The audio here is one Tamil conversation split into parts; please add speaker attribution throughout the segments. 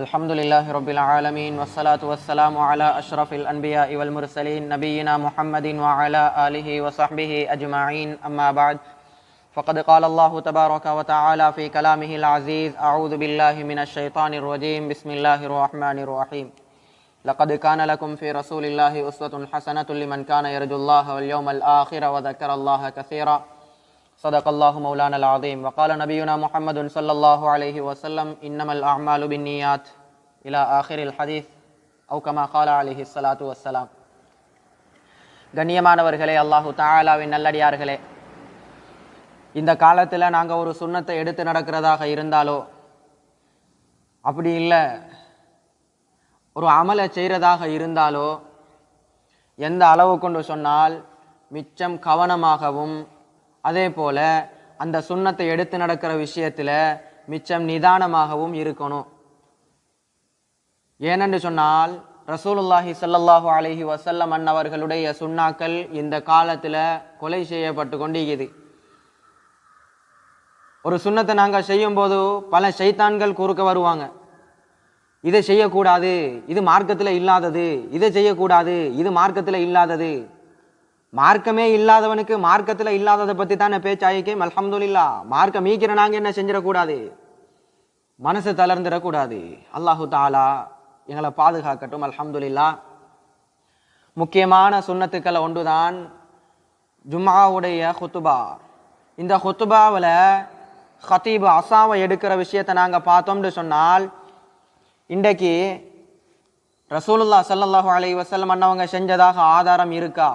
Speaker 1: الحمد لله رب العالمين والصلاة والسلام على أشرف الأنبياء والمرسلين نبينا محمد وعلى آله وصحبه أجمعين. أما بعد فقد قال الله تبارك وتعالى في كلامه العزيز أعوذ بالله من الشيطان الرجيم بسم الله الرحمن الرحيم. لقد كان لكم في رسول الله أسوة حسنة لمن كان يرجو الله واليوم الآخر وذكر الله كثيرا. صدق الله مولانا العظيم وقال نبينا محمد صلى الله عليه وسلم إنما الأعمال بالنيات إلى آخر الحديث أو كما قال عليه الصلاة والسلام கண்ணியமானவர்களே அல்லாஹு தாலாவின் நல்லடியார்களே இந்த காலத்தில் நாங்கள் ஒரு சுண்ணத்தை எடுத்து நடக்கிறதாக இருந்தாலோ அப்படி இல்லை ஒரு அமலை செய்கிறதாக இருந்தாலோ எந்த அளவு கொண்டு சொன்னால் மிச்சம் கவனமாகவும் அதே போல் அந்த சுண்ணத்தை எடுத்து நடக்கிற விஷயத்தில் மிச்சம் நிதானமாகவும் இருக்கணும். ஏனென்று சொன்னால் ரசூலுல்லாஹி சல்லாஹு அலஹி வசல்லம் அன்னவர்களுடைய சுண்ணாக்கள் இந்த காலத்தில் கொலை செய்யப்பட்டு கொண்டிருக்குது. ஒரு சுண்ணத்தை நாங்கள் செய்யும்போது பல சைத்தான்கள் குறுக்க வருவாங்க. இதை செய்யக்கூடாது இது மார்க்கத்தில் இல்லாதது இதை செய்யக்கூடாது இது மார்க்கத்தில் இல்லாதது மார்க்கமே இல்லாதவனுக்கு மார்க்கத்தில் இல்லாததை பற்றி தானே பேச்சாயிக்கே அல்ஹம்துலில்லா மார்க்கம் மீக்கிற நாங்கள் என்ன செஞ்சிடக்கூடாது? மனசு தளர்ந்துடக்கூடாது. அல்லாஹு தாலா எங்களை பாதுகாக்கட்டும் அல்ஹம்துலில்லா. முக்கியமான சுண்ணத்துக்களை ஒன்றுதான் ஜும்மாவுடைய ஹுத்துபா இந்த ஹுத்துபாவில் ஹத்தீபு அசாவை எடுக்கிற விஷயத்தை நாங்கள் பார்த்தோம்னு சொன்னால் இன்றைக்கு ரசூலுல்லா சல்லாஹூ அலைஹி வசல் அண்ணவங்க செஞ்சதாக ஆதாரம் இருக்கா?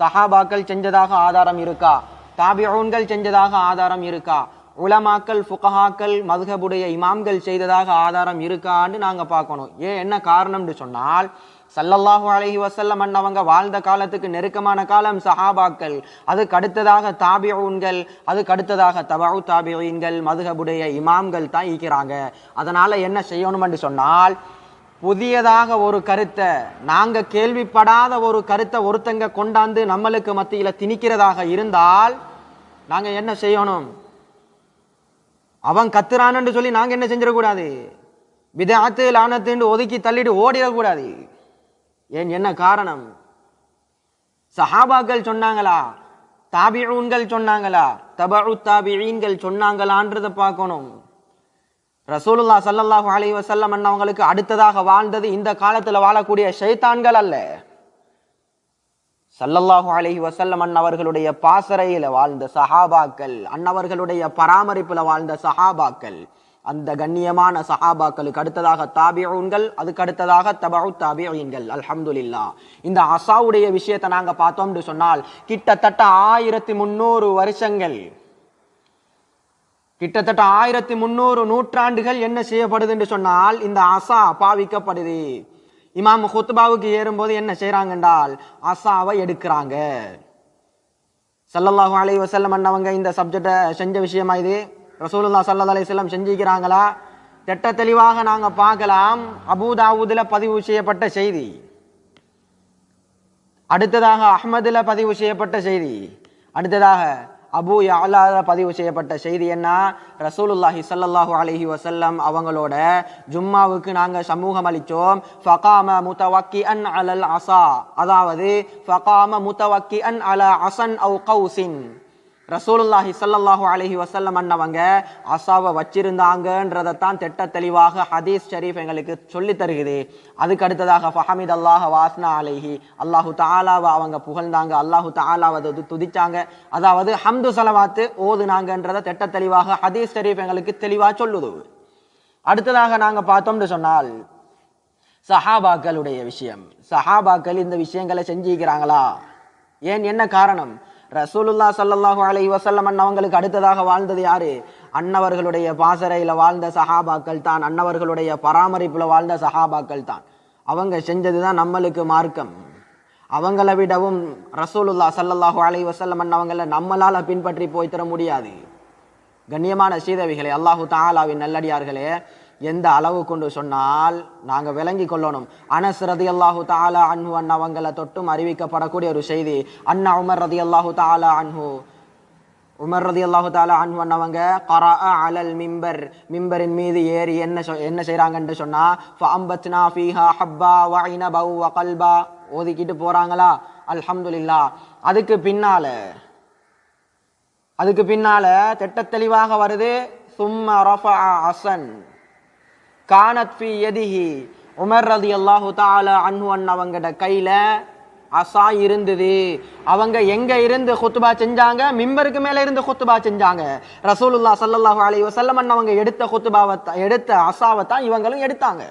Speaker 1: சஹாபாக்கள் செஞ்சதாக ஆதாரம் இருக்கா? தாபியோன்கள் செஞ்சதாக ஆதாரம் இருக்கா? உலமாக்கள் ஃபுகஹாக்கள் மதுகபுடைய இமாம்கள் செய்ததாக ஆதாரம் இருக்கான்னு நாங்கள் பார்க்கணும். ஏன் என்ன காரணம்னு சொன்னால் சல்லல்லாஹு அலஹி வசல்லம் அண்ணவங்க வாழ்ந்த காலத்துக்கு நெருக்கமான காலம் சஹாபாக்கள். அதுக்கு அடுத்ததாக தாபியூன்கள் அதுக்கு அடுத்ததாக தபாவு தாபியூன்கள் மதுகபுடைய இமாம்கள் தான் ஈக்கிறாங்க அதனால் என்ன செய்யணும்னு சொன்னால் புதியதாக ஒரு கருத்தை நாங்கள் கேள்விப்படாத ஒரு கருத்தை ஒருத்தங்க கொண்டாந்து நம்மளுக்கு மத்தியில் திணிக்கிறதாக இருந்தால் நாங்கள் என்ன செய்யணும்? அவன் கத்துறான்னு சொல்லி நாங்கள் என்ன செஞ்சிடக்கூடாது? விதாத்து லானத்துன்னு ஒதுக்கி தள்ளிட்டு ஓடிடக்கூடாது. ஏன் என்ன காரணம்? சஹாபாக்கள் சொன்னாங்களா? தாபிஊன்கள் சொன்னாங்களா? தபு தாபிஈன்கள் சொன்னாங்களான்றதை பார்க்கணும். ரசூலுல்லா சல்லல்லாஹு அலி வசல்லம் அண்ணவங்களுக்கு அடுத்ததாக வாழ்ந்தது இந்த காலத்தில் வாழக்கூடிய ஷைத்தான்கள் அல்ல. சல்லல்லாஹு அலைஹி வசல்லம் அண்ணவர்களுடைய பாசறையில் வாழ்ந்த சஹாபாக்கள் அன்னவர்களுடைய பராமரிப்பில் வாழ்ந்த சஹாபாக்கள் அந்த கண்ணியமான சஹாபாக்களுக்கு அடுத்ததாக தாபியூன்கள் அதுக்கு அடுத்ததாக தபு தாபியூன்கள் அல்ஹம்துலில்லா. இந்த அசாவுடைய விஷயத்தை நாங்கள் பார்த்தோம்னு சொன்னால் கிட்டத்தட்ட ஆயிரத்தி முந்நூறு வருஷங்கள் கிட்டத்தட்ட ஆயிரத்தி முந்நூறு நூற்றாண்டுகள் என்ன செய்யப்படுது என்று சொன்னால் இந்த அசா பாவிக்கப்படுது. இமாம் ஹுத்பாவுக்கு ஏறும்போது என்ன செய்கிறாங்க என்றால் அசாவை எடுக்கிறாங்க. சல்லல்லாஹு அலைஹி வசல்லம் அண்ணவங்க இந்த சப்ஜெக்டை செஞ்ச விஷயமா இது? ரசூலுல்லா சல்லா செல்லம் செஞ்சுக்கிறாங்களா? திட்ட தெளிவாக நாங்கள் பார்க்கலாம். அபூதாவூதுல பதிவு செய்யப்பட்ட செய்தி. அடுத்ததாக அஹமதில் பதிவு செய்யப்பட்ட செய்தி. அடுத்ததாக அபு யாலால பதிவு செய்யப்பட்ட செய்தி என்ன? ரசூலுல்லாஹி சல்லாஹூ அலஹி வசல்லம் அவங்களோட ஜும்மாவுக்கு நாங்கள் சமூகம் அளித்தோம். ஃபகாம முத்தவக்கி அன் அலல் அசா அதாவது ஃபகாம முத்தவக்கி அன் அல அசன் அவு கௌசின். ரசூலுல்லாஹி சல்லல்லாஹு அலஹி வசல்லம் அண்ணவங்க அசாவை வச்சிருந்தாங்கன்றதைத்தான் திட்ட தெளிவாக ஹதீஸ் ஷரீஃப் எங்களுக்கு சொல்லி தருகுது அதுக்கு அடுத்ததாக ஃபஹமித் அல்லாஹ் வாஸ்னா அலஹி. அல்லாஹு தாலாவை அவங்க புகழ்ந்தாங்க. அல்லாஹு தாலாவது துதிச்சாங்க. அதாவது ஹம்து சலவாத்து ஓதுனாங்கன்றதை திட்ட தெளிவாக ஹதீஸ் ஷரீஃப் எங்களுக்கு தெளிவாக சொல்லுது. அடுத்ததாக நாங்கள் பார்த்தோம்னு சொன்னால் சஹாபாக்களுடைய விஷயம். சஹாபாக்கள் இந்த விஷயங்களை செஞ்சுக்கிறாங்களா? ஏன் என்ன காரணம்? ரசூலுல்லா சல்லாஹூ அலை வசல்லம் அண்ணவங்களுக்கு அடுத்ததாக வாழ்ந்தது யாரு? அன்னவர்களுடைய பாசறையில வாழ்ந்த சஹாபாக்கள் தான். அன்னவர்களுடைய பராமரிப்புல வாழ்ந்த சஹாபாக்கள் தான். அவங்க செஞ்சதுதான் நம்மளுக்கு மார்க்கம். அவங்கள விடவும் ரசூலுல்லா சல்லாஹூ அலை வசல்லம் அண்ணவங்கள நம்மளால பின்பற்றி போய் தர முடியாது. கண்ணியமான சீதவிகளே அல்லாஹு தாலாவின் நல்லடியார்களே எந்த அளவு கொண்டு சொன்னால் நாங்கள் விளங்கி கொள்ளணும். அனஸ் ரதி அல்லாஹு தாலா அன்ஹு அண்ணவங்களை தொட்டும் அறிவிக்கப்படக்கூடிய ஒரு செய்தி. அண்ணா உமர் ரதி அல்லாஹு தாலா அன்ஹு. உமர் ரதி அல்லாஹு தாலா அன்வன் அண்ணவங்க கரா அலல் மிம்பர். மிம்பரின் மீது ஏறி என்ன சொ- என்ன செய்கிறாங்கன்னு சொன்னால் ஃபஅம்பத்னா ஃபீஹா ஹப்பா வைன பவு வ கல்பா. ஓதிக்கிட்டு போகிறாங்களா அல்ஹம்துலில்லா அதுக்கு பின்னால் அதுக்கு பின்னால் திட்ட தெளிவாக வருது. சும்ம ரஃபா அசன் கானத் எதிஹி உமர் ரதி ரலியல்லாஹு தஆலா அன்ஹு அன்னவங்கட கையில் அசா இருந்தது. அவங்க எங்க இருந்து குத்துபா செஞ்சாங்க? மிம்பருக்கு மேல இருந்து குத்துபா செஞ்சாங்க. ரசூலுல்லாஹ் ஸல்லல்லாஹு அலி வஸல்லம் அவங்க எடுத்த குத்துபாவை எடுத்த அசாவை தான் இவங்களும் எடுத்தாங்க.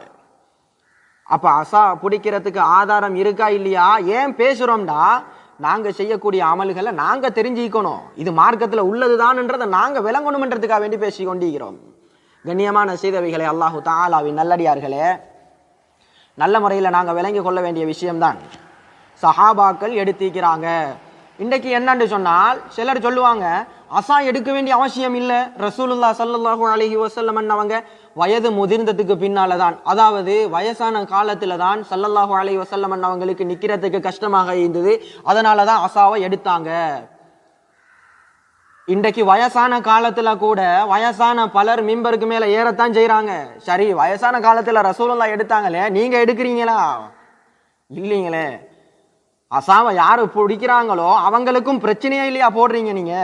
Speaker 1: அப்ப அசா பிடிக்கிறதுக்கு ஆதாரம் இருக்கா இல்லையா? ஏன் பேசுறோம்டா? நாங்க செய்யக்கூடிய அமல்களை நாங்க தெரிஞ்சுக்கணும். இது மார்க்கத்துல உள்ளதுதான்ன்றதை நாங்க விளங்கணும்ன்றதுக்காக வேண்டி பேசி கொண்டிருக்கிறோம் கண்ணியமான செய்தவைகளை அல்லாஹு தாலாவின் நல்லடியார்களே. நல்ல முறையில் நாங்கள் விளங்கி கொள்ள வேண்டிய விஷயம்தான். சஹாபாக்கள் எடுத்திக்கிறாங்க இன்றைக்கு என்னன்னு சொன்னால் சிலர் சொல்லுவாங்க அசா எடுக்க வேண்டிய அவசியம் இல்லை. ரசூலுல்லா ஸல்லல்லாஹு அலஹி வஸல்லம் அவங்க வயது முதிர்ந்ததுக்கு பின்னால தான் அதாவது வயசான காலத்தில் தான் ஸல்லல்லாஹு அலஹி வஸல்லம் அவங்களுக்கு நிற்கிறதுக்கு கஷ்டமாக இருந்தது. அதனால தான் அசாவை எடுத்தாங்க. இன்றைக்கு வயசான காலத்துல கூட வயசான பலர் மிம்பருக்கு மேல ஏறத்தான் செய்யறாங்க சரி வயசான காலத்துல ரசூலுல்லா எடுத்தாங்களே நீங்க எடுக்கிறீங்களா? இல்லைங்களே. அசாவை யாரு பிடிக்கிறாங்களோ அவங்களுக்கும் பிரச்சனையே இல்லையா போடுறீங்க நீங்க?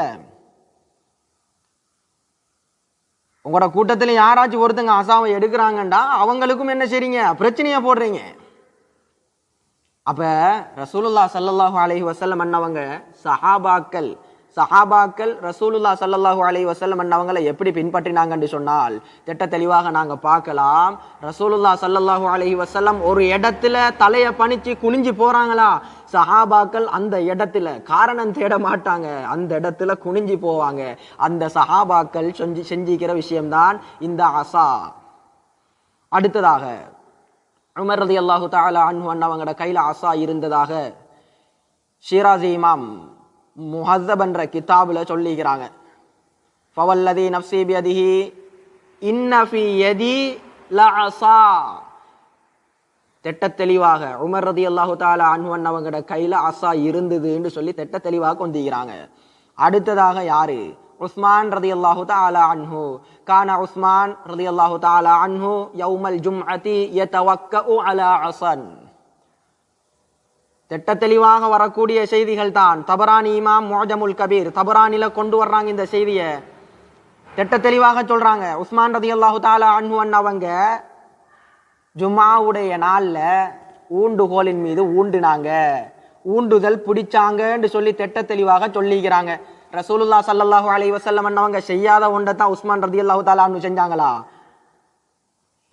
Speaker 1: உங்களோட கூட்டத்துல யாராச்சும் ஒருத்தங்க அசாவை எடுக்கிறாங்கண்டா அவங்களுக்கும் என்ன செய்றீங்க? பிரச்சனையா போடுறீங்க. அப்ப ரசூலுல்லா சல்லாஹூ அலஹி வசல்லம் அண்ணவங்க சஹாபாக்கள் சஹாபாக்கள் ரசூலுல்லா ஸல்லல்லாஹு அலி வசல்லம் அண்ணவங்களை எப்படி பின்பற்றினாங்கன்னு சொன்னால் திட்ட தெளிவாக நாங்கள் பார்க்கலாம். ரசூலுல்லா சல்லாஹூ அலி வசல்லம் ஒரு இடத்துல தலையை பணிச்சு குனிஞ்சு போகிறாங்களா சஹாபாக்கள் அந்த இடத்துல காரணம் தேட மாட்டாங்க. அந்த இடத்துல குனிஞ்சு போவாங்க. அந்த சஹாபாக்கள் செஞ்சு செஞ்சிக்கிற விஷயம்தான் இந்த அசா. அடுத்ததாக உமர் ரதி அல்லாஹு தாலா அன்ஹு அண்ணவங்களோட கையில் அசா இருந்ததாக ஷீராஜி இமாம் முஹத்தப் என்ற சொல்லிக்கிறாங்க ஃபவல்லதி நஃப்சி பியதிஹி இன்னஃபி யதி லஅஸா. திட்ட தெளிவாக உமர் ரதி அல்லாஹு தாலா அன்வன் அண்ணவங்களோட கையில் அசா இருந்ததுன்னு சொல்லி திட்ட தெளிவாக கொண்டிருக்கிறாங்க அடுத்ததாக யாரு? உஸ்மான் ரதி அல்லாஹு தாலா அன்ஹு. கான உஸ்மான் ரதி அல்லாஹு தாலா அன்ஹு யௌமல் ஜும்அதி உ அலா அசன் திட்ட தெளிவாக வரக்கூடிய செய்திகள் தான் தபரான் இமாம் மோஜமுல் கபீர் தபரானில கொண்டு வர்றாங்க இந்த செய்தியை. திட்ட தெளிவாக சொல்றாங்க. உஸ்மான் ரதி அல்லாஹு தாலா அன்ஹு அவங்க ஜுமாவுடைய நாளில் ஊண்டுகோலின் மீது ஊண்டுனாங்க. ஊண்டுதல் பிடிச்சாங்கன்னு சொல்லி திட்ட தெளிவாக சொல்லிக்கிறாங்க. ரசூலுல்லா சல்லாஹூ அலி வசல்லம் அண்ணவங்க செய்யாத ஒன்றை தான் உஸ்மான் ரதியல்லாஹு தாலா அன்ஹு செஞ்சாங்களா?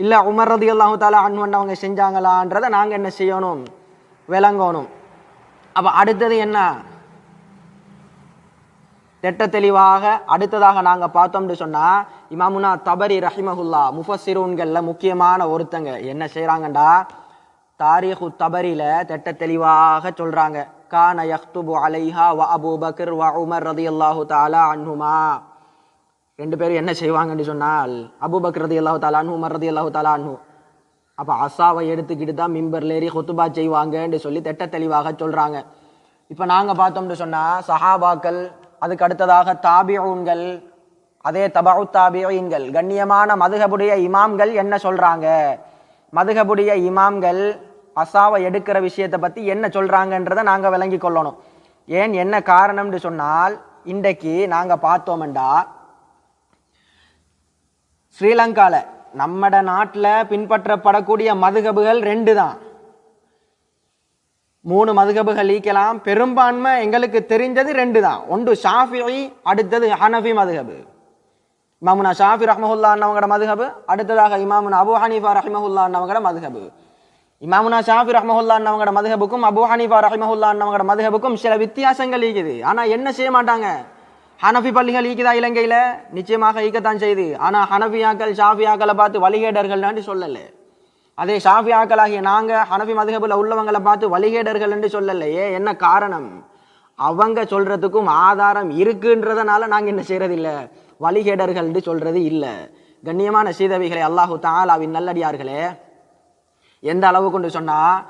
Speaker 1: இல்லை உமர் ரதியல்லாஹு தாலா அன்ஹு அண்ணவங்க செஞ்சாங்களான்றதை நாங்கள் என்ன செய்யணும்? விளங்கணும். அப்போ அடுத்தது என்ன? திட்ட தெளிவாக அடுத்ததாக நாங்கள் பார்த்தோம்னு சொன்னால் இமாமுனா தபரி ரஹிமஹுல்லா முஃபசிரூன்களில் முக்கியமான ஒருத்தங்க. என்ன செய்கிறாங்கண்டா தாரீஹு தபரியில் திட்ட தெளிவாக சொல்கிறாங்க கான யஹ்துபு அலைஹா வ அபூ பக்கர் வ உமர் ரதியல்லாஹு தாலா அன்ஹுமா. ரெண்டு பேரும் என்ன செய்வாங்கன்னு சொன்னால் அபூபக்கர் ரதியல்லாஹு தாலா அன்ஹு உமர் ரதியல்லாஹு தாலா அன்ஹு. அப்போ அசாவை எடுத்துக்கிட்டு தான் மிம்பர்ல ஏறி ஹொத்துபா செய்வாங்கன்னு சொல்லி திட்ட தெளிவாக சொல்கிறாங்க இப்போ நாங்கள் பார்த்தோம்னு சொன்னால் சஹாபாக்கள் அதுக்கு அடுத்ததாக தாபியூன்கள் அதே தபு தாபியீன்கள் கண்ணியமான மதுகபுடைய இமாம்கள் என்ன சொல்கிறாங்க மதுகபுடைய இமாம்கள் அசாவை எடுக்கிற விஷயத்தை பற்றி என்ன சொல்கிறாங்கன்றதை நாங்கள் விளங்கி கொள்ளணும். ஏன் என்ன காரணம்னு சொன்னால் இன்றைக்கு நாங்கள் பார்த்தோம்டா ஸ்ரீலங்காவில் நம்மட நாட்டில் பின்பற்றப்படக்கூடிய மதுகபுகள் ரெண்டு தான் மூணு மதுகபுகள் ஈக்கலாம் பெரும்பான்மை எங்களுக்கு தெரிஞ்சது ரெண்டு தான் ஒன்று ஷாஃபி அடுத்தது ஹனஃபி மதுகபு. இமாமுனா ஷாஃபி ரஹ்மஹுல்லா அண்ணவங்கட மதுஹபு அடுத்ததாக இமாமுனா அபு ஹனீஃபா ரஹிமஹுல்லா அண்ணவங்கட மதுஹபு இமாமுனா ஷாஃபி ரஹ்மஹுல்லா அண்ணவங்கட மதுஹபுக்கும் அபு ஹனீஃபா ரஹ்மஹுல்லா அண்ணவங்கட மதுஹபுக்கும் சில வித்தியாசங்கள் இருக்குது. ஆனால் என்ன செய்ய மாட்டாங்க? ஹனஃபி பள்ளிகள் ஈக்குதா இலங்கையில்? நிச்சயமாக ஈக்கத்தான் செய்யுது ஆனால் ஹனஃபியாக்கள் ஷாஃபியாக்களை பார்த்து வழிகேடர்கள்னு சொல்லலை. அதே ஷாஃபியாக்களாகிய நாங்கள் ஹனஃபி மதுகபில் உள்ளவங்களை பார்த்து வழிகேடர்கள் என்று சொல்லலையே என்ன காரணம்? அவங்க சொல்கிறதுக்கும் ஆதாரம் இருக்குன்றதுனால நாங்கள் என்ன செய்கிறது இல்லை வழிகேடர்கள் என்று சொல்றது கண்ணியமான சீதவிகளை அல்லாஹு தாலாவின் நல்லடியார்களே. எந்த அளவு கொண்டு சொன்னால்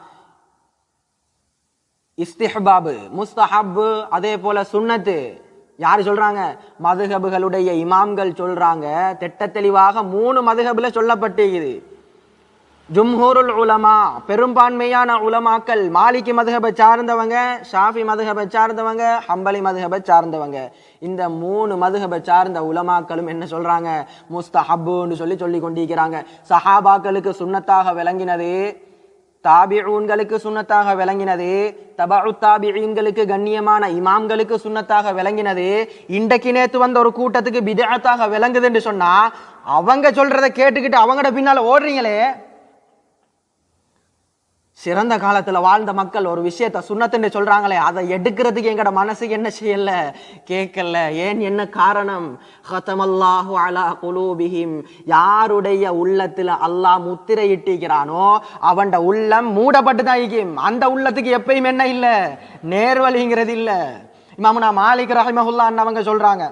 Speaker 1: இஸ்திஹபாபு முஸ்தஹப்பு அதே போல சுன்னத்து யார் சொல்றாங்க? மதுகபுகளுடைய இமாம்கள் சொல்றாங்க. திட்ட தெளிவாக மூணு மதுகபில் சொல்லப்பட்டிருக்குது. ஜும்ஹூருல் உலமா பெரும்பான்மையான உலமாக்கள் மாலிக்கு மதுகபை சார்ந்தவங்க ஷாஃபி மதுகபை சார்ந்தவங்க ஹம்பலி மதுகபை சார்ந்தவங்க. இந்த மூணு மதுகபை சார்ந்த உலமாக்களும் என்ன சொல்றாங்க? முஸ்தஹப்புன்னு சொல்லி சொல்லி கொண்டிருக்கிறாங்க. சஹாபாக்களுக்கு சுண்ணத்தாக விளங்கினது தாபிஊன்களுக்கு சுண்ணத்தாக விளங்கினது தபாஉ தாபிஈன்களுக்கு கண்ணியமான இமாம்களுக்கு சுண்ணத்தாக விளங்கினது இன்றைக்கு நேத்து வந்த ஒரு கூட்டத்துக்கு பிதத்தாக விளங்குதுன்னு சொன்னா அவங்க சொல்றதை கேட்டுக்கிட்டு அவங்களோட பின்னால ஓடுறீங்களே? சிறந்த காலத்துல வாழ்ந்த மக்கள் ஒரு விஷயத்த சுண்ணத்துன்னு சொல்றாங்களே அதை எடுக்கிறதுக்கு எங்கட மனசு என்ன செய்யல? கேட்கல. ஏன் என்ன காரணம்? ஹத்தமல்லாஹு அலா குலூபிஹிம். யாருடைய உள்ளத்துல அல்லாஹ் முத்திரையிட்டிருக்கிறானோ அவன் உள்ளம் மூடப்பட்டு தான் இருக்கும் அந்த உள்ளத்துக்கு எப்பயும் என்ன இல்ல? நேர்வழிங்கிறது இல்ல. இமாமுனா மாலிக் ரஹிமஹுல்லா அவங்க சொல்றாங்க.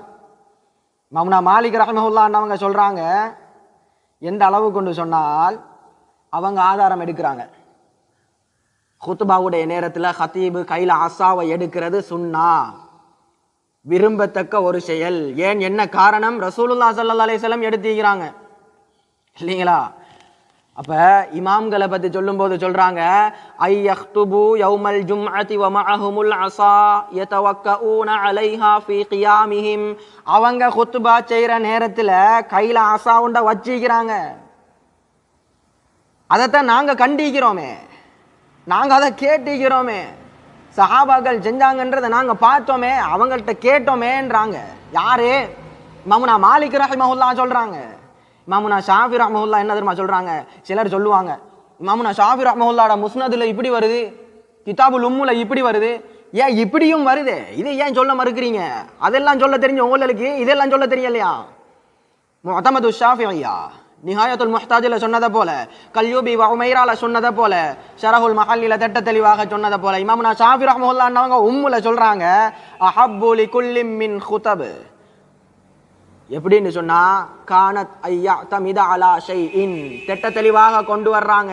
Speaker 1: இமாமுனா மாலிக் ரஹிமஹுல்லா அவங்க சொல்றாங்க எந்த அளவு கொண்டு சொன்னால் அவங்க ஆதாரம் எடுக்கிறாங்க. ஹுத்துபாவுடைய நேரத்தில் ஹத்தீபு கையில் அசாவை எடுக்கிறது சுன்னா விரும்பத்தக்க ஒரு செயல். ஏன் என்ன காரணம்? ரசூலுல்லா சல்லா அலிஸ்லம் எடுத்துக்கிறாங்க இல்லைங்களா? அப்ப இமாம்களை பத்தி சொல்லும்போது சொல்றாங்க ஐ யஹ்துபு யௌமல் ஜும்அதி வ மஅஹுமுல் அஸா யதவக்கஊன அலைஹா ஃபீ கியாமிஹிம் அவங்க குத்துபா செய்யற நேரத்துல கையில அசா உண்ட வச்சிக்கிறாங்க. அதைத்தான் நாங்க கண்டிக்கிறோமே. நாங்கள் அதை கேட்டுக்கிறோமே. சஹாபாக்கள் செஞ்சாங்கன்றதை நாங்கள் பார்த்தோமே அவங்கள்ட்ட கேட்டோமேன்றாங்க. யாரு? மமுனா மாலிக் ரஹிமஹுல்லா சொல்கிறாங்க மாமுனா ஷாஃபி ரஹ்மஹுல்லா என்ன தெரியுமா சொல்கிறாங்க சிலர் சொல்லுவாங்க மாமுனா ஷாஃபி ரஹ்மஹுல்லாட முஸ்னதில் இப்படி வருது கிதாபுல் உம்முல இப்படி வருது. ஏன் இப்படியும் வருது? இதை ஏன் சொல்ல மறுக்கிறீங்க? அதெல்லாம் சொல்ல தெரிஞ்ச உங்களுக்கு இதெல்லாம் சொல்ல தெரியலையா? முகமது ஷாஃபி ஐயா. நிஹாயத்துல் முஹ்தாஜில் சொன்னதை போல கல்யூபி உமைரால சொன்னதை போல ஷரஹுல் மஹல்லில திட்ட தெளிவாக சொன்னதை போல இமாமுனா ஷாஃபி ரஹமுல்லான்னவங்க உம்முல சொல்றாங்க அஹப்புலி குல்லிம் மின் ஹுதபு எப்படின்னு சொன்னா கானத் ஐயா தமித அலா ஷை இன் திட்ட தெளிவாக கொண்டு வர்றாங்க.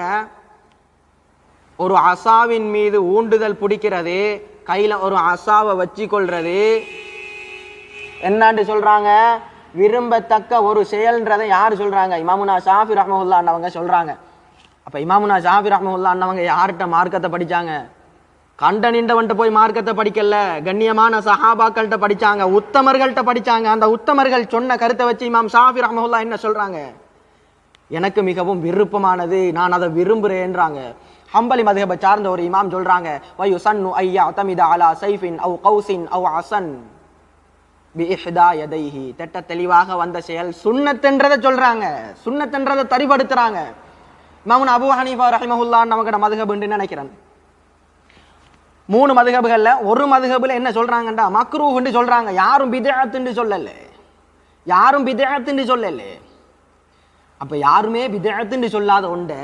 Speaker 1: ஒரு அசாவின் மீது ஊண்டுதல் பிடிக்கிறது கையில ஒரு அசாவை வச்சு கொள்றது என்னான்னு சொல்றாங்க? விரும்பத்தக்க ஒரு செயல்ன்றதை யார் சொல்றாங்க? இமாமுனா ஷாஃபி ரஹமுல்லா அண்ணவங்க சொல்றாங்க. அப்ப இமாமுனா ஷாஃபி ரஹமுல்லா அண்ணவங்க யார்கிட்ட மார்க்கத்தை படிச்சாங்க? கண்ட நின்றவன்ட்ட போய் மார்க்கத்தை படிக்கல. கண்ணியமான சஹாபாக்கள்கிட்ட படிச்சாங்க. உத்தமர்கள்ட்ட படிச்சாங்க. அந்த உத்தமர்கள் சொன்ன கருத்தை வச்சு இமாம் ஷாஃபி ரஹமுல்லா என்ன சொல்றாங்க? எனக்கு மிகவும் விருப்பமானது. நான் அதை விரும்புறேன்றாங்க. ஹம்பலி மதுஹபை சார்ந்த ஒரு இமாம் சொல்றாங்க. வயு சன்னு ஐயா தமிதா அலா சைஃபின் அவு கௌசின் அவு அசன். பிஇஹ்தா எதைஹி திட்ட தெளிவாக வந்த செயல் சுண்ணத்தென்றதை சொல்றாங்க. சுண்ணத்தென்றதை தரிபடுத்துறாங்க மவுன் அபு ஹனீஃபா ரஹிமஹுல்லான்னு நமக்கு மதுகபுன்னு நினைக்கிறேன். மூணு மதுகபுகளில் ஒரு மதுகபில் என்ன சொல்றாங்கண்டா? மக்ரூஹுன்னு சொல்றாங்க. யாரும் பிதேகத்துன்னு சொல்லல. யாரும் பிதேகத்துன்னு சொல்லல. அப்ப யாருமே பிதேகத்துன்னு சொல்லாத உண்டு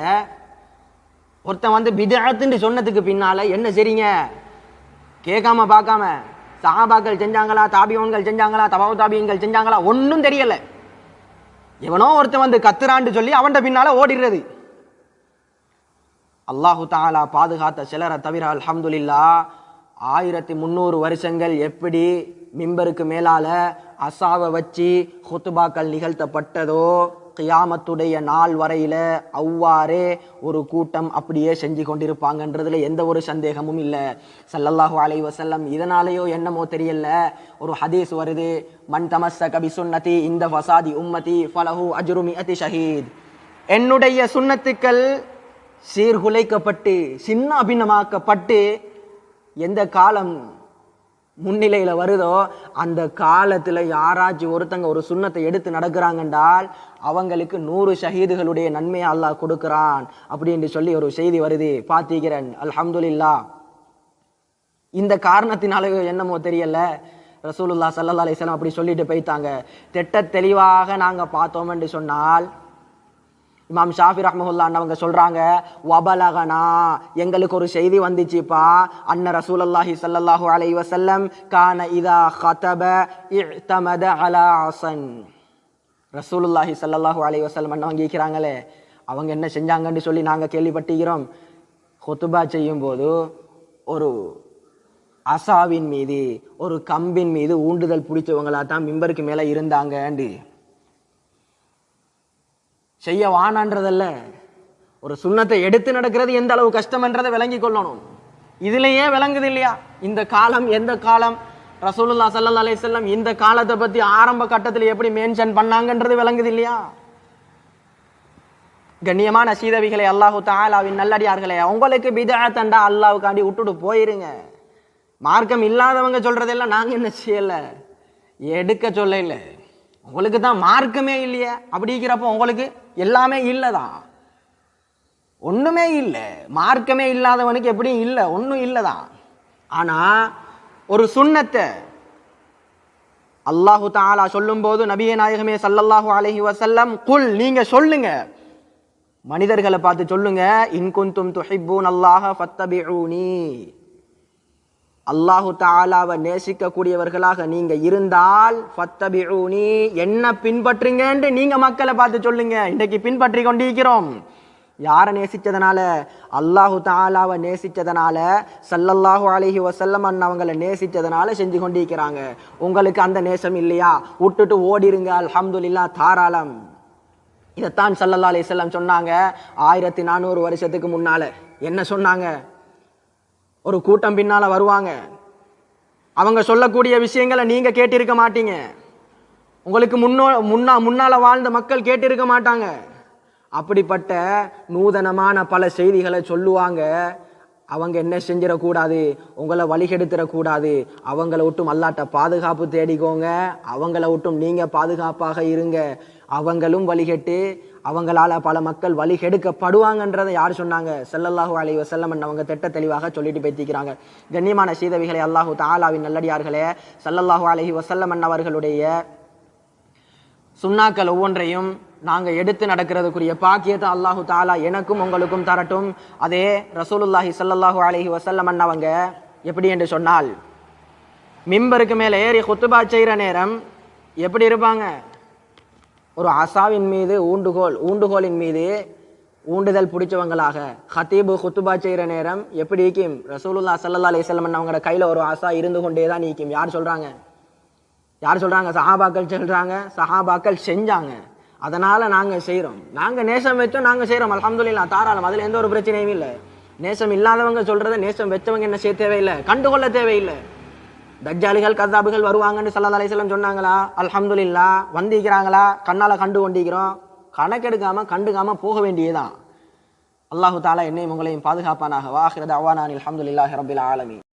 Speaker 1: ஒருத்தன் வந்து பிதேகத்துன்னு சொன்னதுக்கு பின்னால என்ன சரிங்க கேட்காம பார்க்காம சஹாபாக்கள் செஞ்சாங்களா தாபியோன்கள் செஞ்சாங்களா தபாவு தாபியங்கள் செஞ்சாங்களா ஒன்றும் தெரியல. எவனோ ஒருத்தன் வந்து கத்துறான்னு சொல்லி அவன்கிட்ட பின்னால ஓடிடுறது. அல்லாஹு தாலா பாதுகாத்த சிலரை தவிர அல்ஹம்துலில்லா ஆயிரத்தி முந்நூறு வருஷங்கள் எப்படி மிம்பருக்கு மேலால அசாவை வச்சு ஹுத்துபாக்கள் நிகழ்த்தப்பட்டதோ கியாமத்துடைய நாள் வரையில் அவ்வாறே ஒரு கூட்டம் அப்படியே செஞ்சு கொண்டிருப்பாங்கன்றதுல எந்த ஒரு சந்தேகமும் இல்லை. சல்லல்லாஹு அலைஹி வஸல்லம். இதனாலேயோ என்னமோ தெரியல. ஒரு ஹதீஸ் வருது. மண் தமஸ்ஸ கபி சுன்னதி இந்த ஃபசாதி உம்மதி ஃபலஹு அஜுருமி அதி ஷஹீத். என்னுடைய சுன்னத்துக்கள் சீர்குலைக்கப்பட்டு சின்ன அபிநமாக்கப்பட்டு எந்த காலம் முன்னிலையில் வருதோ அந்த காலத்தில் யாராச்சும் ஒருத்தங்க ஒரு சுண்ணத்தை எடுத்து நடக்கிறாங்கன்றால் அவங்களுக்கு நூறு ஷஹீதுகளுடைய நன்மையை அல்லாஹ் கொடுக்கிறான் அப்படின்னு சொல்லி ஒரு செய்தி வருது. பாத்தீக்கிறேன் அல்ஹம்துலில்லா. இந்த காரணத்தினாலேயோ என்னமோ தெரியல. ரசூலுல்லா சல்லா அலிஸ்லாம் அப்படி சொல்லிட்டு போயிட்டாங்க. திட்ட தெளிவாக நாங்கள் பார்த்தோம் என்று சொன்னால் இமாம் ஷாஃபி ரஹ்மஹுல்லான்னு அவங்க சொல்கிறாங்க வபலகனா. எங்களுக்கு ஒரு செய்தி வந்துச்சுப்பா. அன்ன ரசூலல்லாஹி சல்லல்லாஹு அலை வசல்லம் கான இதா ஹதப இழ்தமத அலாசன் ரசூலுல்லாஹி சல்லல்லாஹு அலை வசல்லம் அண்ணவங்க கேட்குறாங்களே அவங்க என்ன செஞ்சாங்கன்னு சொல்லி நாங்கள் கேள்விப்பட்டிருக்கிறோம். ஹொத்துபா செய்யும்போது ஒரு அசாவின் மீது ஒரு கம்பின் மீது ஊண்டுதல் பிடிச்சவங்களா தான் மிம்பருக்கு மேலே இருந்தாங்கண்டு. செய்ய வானான்றதல்ல. ஒரு சுண்ணத்தை எடுத்து நடக்கிறது எந்த அளவு கஷ்டம்ன்றதை விளங்கி கொள்ளணும். இதுலேயே விளங்குது இல்லையா? இந்த காலம் எந்த காலம்? ரசூலுல்லா சல்லா அலைஹி இந்த காலத்தை பற்றி ஆரம்ப கட்டத்தில் எப்படி மென்ஷன் பண்ணாங்கன்றது விளங்குது இல்லையா? கண்ணியமான சீதவிகளை அல்லாஹு தாலாவின் நல்லடியார்களே உங்களுக்கு தண்டா அல்லாவுக்காண்டி விட்டுட்டு போயிருங்க. மார்க்கம் இல்லாதவங்க சொல்றதெல்லாம் நாங்கள் என்ன செய்யலை? எடுக்க சொல்ல இல்லை உங்களுக்கு தான் மார்க்கமே இல்லையே அப்படிங்கிறப்போ உங்களுக்கு எல்லாமே இல்லைதான் ஒன்றுமே இல்லை. மார்க்கமே இல்லாதவனுக்கு எப்படியும் இல்லை. ஒன்றும் இல்லைதான் ஆனால் ஒரு சுண்ணத்தை அல்லாஹு தாலா சொல்லும்போது நபிய நாயகமே சல்லல்லாஹு அலஹி வசல்லம் குல் நீங்கள் சொல்லுங்க. மனிதர்களை பார்த்து சொல்லுங்க. இன்குந்தும் துஹிப்பூன் அல்லாஹ ஃபத்தபிஊனி. அல்லாஹு தாலாவை நேசிக்கக்கூடியவர்களாக நீங்க இருந்தால் ஃபத்தபிஊனி என்ன பின்பற்றுங்கன்ட்டு நீங்க மக்களை பார்த்து சொல்லுங்க. இன்றைக்கு பின்பற்றி கொண்டிருக்கிறோம். யாரை நேசித்ததுனால அல்லாஹு தாலாவை நேசித்ததுனால சல்லல்லாஹு அலஹி வஸல்லம் அவங்களை நேசித்ததுனால செஞ்சு கொண்டிருக்கிறாங்க. உங்களுக்கு அந்த நேசம் இல்லையா? விட்டுட்டு ஓடிருங்க அல்ஹம்துல்லா தாராளம். இதைத்தான் சல்லல்லா அலிஸ்லாம் சொன்னாங்க ஆயிரத்தி நானூறு வருஷத்துக்கு முன்னால. என்ன சொன்னாங்க? ஒரு கூட்டம் பின்னால் வருவாங்க. அவங்க சொல்லக்கூடிய விஷயங்களை நீங்கள் கேட்டிருக்க மாட்டீங்க. உங்களுக்கு முன்னோ முன்னா முன்னால் வாழ்ந்த மக்கள் கேட்டிருக்க மாட்டாங்க. அப்படிப்பட்ட நூதனமான பல செய்திகளை சொல்லுவாங்க. அவங்க என்ன செஞ்சிடக்கூடாது? உங்களை வழிகெடுத்துடக்கூடாது. அவங்கள விட்டும் அல்லாட்ட பாதுகாப்பு தேடிக்கோங்க. அவங்கள விட்டும் நீங்கள் பாதுகாப்பாக இருங்க. அவங்களும் வழிகெட்டு அவங்களால பல மக்கள் வழி கெடுக்கப்படுவாங்கன்றதை யார் சொன்னாங்க? ஸல்லல்லாஹு அலைஹி வஸல்லம் அவங்க திட்ட தெளிவாக சொல்லிட்டு பேத்திக்கிறாங்க கண்ணியமான சீதவிகளை அல்லாஹு தாலாவின் நல்லடியார்களே ஸல்லல்லாஹு அலஹி வஸல்லம் அவர்களுடைய சுண்ணாக்கள் ஒவ்வொன்றையும் நாங்கள் எடுத்து நடக்கிறதுக்குரிய பாக்கியத்தை அல்லாஹு தாலா எனக்கும் உங்களுக்கும் தரட்டும். அதே ரசூலுல்லாஹி ஸல்லல்லாஹு அலஹி வஸல்லம் அவங்க எப்படி என்று சொன்னால் மிம்பருக்கு மேலே ஏறி குத்துபா செய்கிற நேரம் எப்படி இருப்பாங்க? ஒரு அசாவின் மீது ஊண்டுகோல் ஊண்டுகோலின் மீது ஊண்டுதல் பிடிச்சவங்களாக ஹத்தீபு குத்துபா செய்கிற நேரம் எப்படி ஈக்கும் ரசூலுல்லா சல்லா அலைஹி அவங்களோட கையில் ஒரு ஆசா இருந்து கொண்டே தான் ஈக்கும் யார் சொல்கிறாங்க யார் சொல்கிறாங்க சஹாபாக்கள் சொல்கிறாங்க சஹாபாக்கள் செஞ்சாங்க. அதனால் நாங்கள் செய்கிறோம் நாங்கள் நேசம் வச்சோம் நாங்கள் செய்கிறோம் அலமதுல்லா தாராளம். அதில் எந்த ஒரு பிரச்சனையும் இல்லை. நேசம் இல்லாதவங்க சொல்கிறத நேசம் வச்சவங்க என்ன செய்ய தேவையில்லை? கண்டுகொள்ள தேவையில்லை. தஜ்ஜாலிகள் கசாபுகள் வருவாங்கன்னு சல்லா அலிஸ்லாம் சொன்னாங்களா? அல்ஹம்துலில்லாஹ் வந்திருக்கிறாங்களா? கண்ணால் கண்டு கொண்டிருக்கிறோம். கணக்கெடுக்காமல் கண்டுக்காமல் போக வேண்டியதுதான். அல்லாஹு தாலா என்னையும் உங்களையும் பாதுகாப்பானாக. வாஹிரத அவானான் அல்ஹம்துலில்லாஹி ரபில் ஆலமி